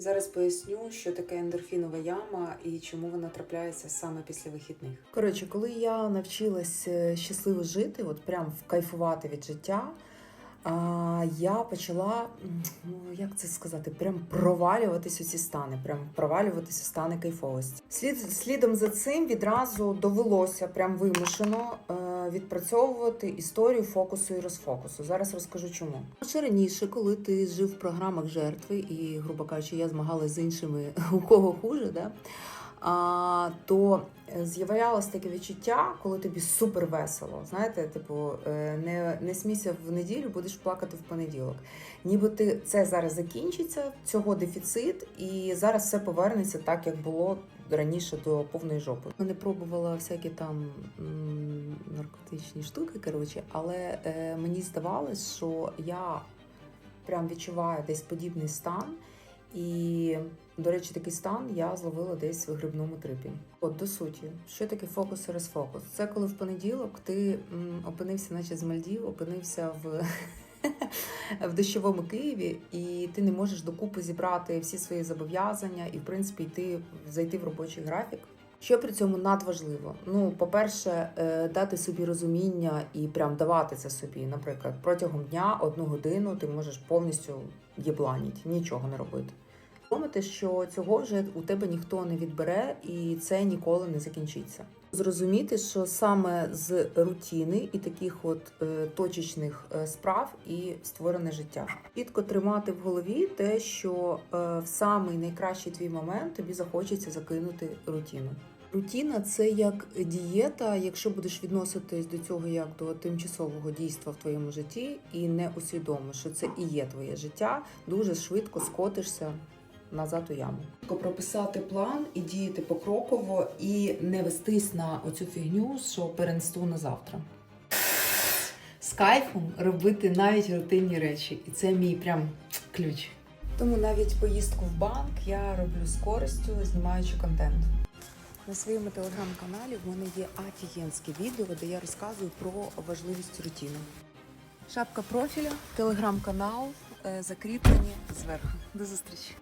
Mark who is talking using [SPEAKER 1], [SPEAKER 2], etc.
[SPEAKER 1] Зараз поясню, що таке ендорфінова яма і чому вона трапляється саме після вихідних. Коротше, коли я навчилась е, щасливо жити, от прям кайфувати від життя. Я почала, ну як це сказати, прям провалюватись у ці стани, прям провалюватись у стани кайфовості. Слід, слідом за цим відразу довелося прям вимушено е, відпрацьовувати історію фокусу і розфокусу. Зараз розкажу чому. Ще раніше, коли ти жив в програмах жертви, і, грубо кажучи, я змагалась з іншими, у кого хуже, да? а, то е, з'являлось таке відчуття, коли тобі супер весело. Знаєте, типу, е, не, не смійся в неділю, будеш плакати в понеділок. Ніби ти це зараз закінчиться, цього дефіцит, і зараз все повернеться так, як було раніше до повної жопи. Не пробувала всякі там м, наркотичні штуки, коротше, але е, мені здавалось, що я прям відчуваю десь подібний стан. І, до речі, такий стан я зловила десь в грибному трипі. От до суті, що таке фокус і розфокус? Це коли в понеділок ти м, опинився, наче з Мальдів, опинився в. В дощовому Києві, і ти не можеш докупи зібрати всі свої зобов'язання і, в принципі, йти зайти в робочий графік. Що при цьому надважливо? Ну, по-перше, е, дати собі розуміння і прям давати це собі. Наприклад, протягом дня одну годину ти можеш повністю єбланіть, нічого не робити. Думати, що цього вже у тебе ніхто не відбере, і це ніколи не закінчиться. Зрозуміти, що саме з рутини і таких от е, точечних е, справ і створене життя. Чітко тримати в голові те, що е, в самий найкращий твій момент тобі захочеться закинути рутину. Рутина це як дієта, якщо будеш відноситись до цього як до тимчасового дійства в твоєму житті, і не усвідомиш, що це і є твоє життя, дуже швидко скотишся назад у яму. Прописати план і діяти покроково, і не вестись на оцю фігню, що перенесу на завтра. З кайфом робити навіть рутинні речі, і це мій прям ключ. Тому навіть поїздку в банк я роблю з користю, знімаючи контент. На своєму телеграм-каналі в мене є офігенське відео, де я розказую про важливість рутини. Шапка профіля, телеграм-канал, е, закріплені зверху. До зустрічі!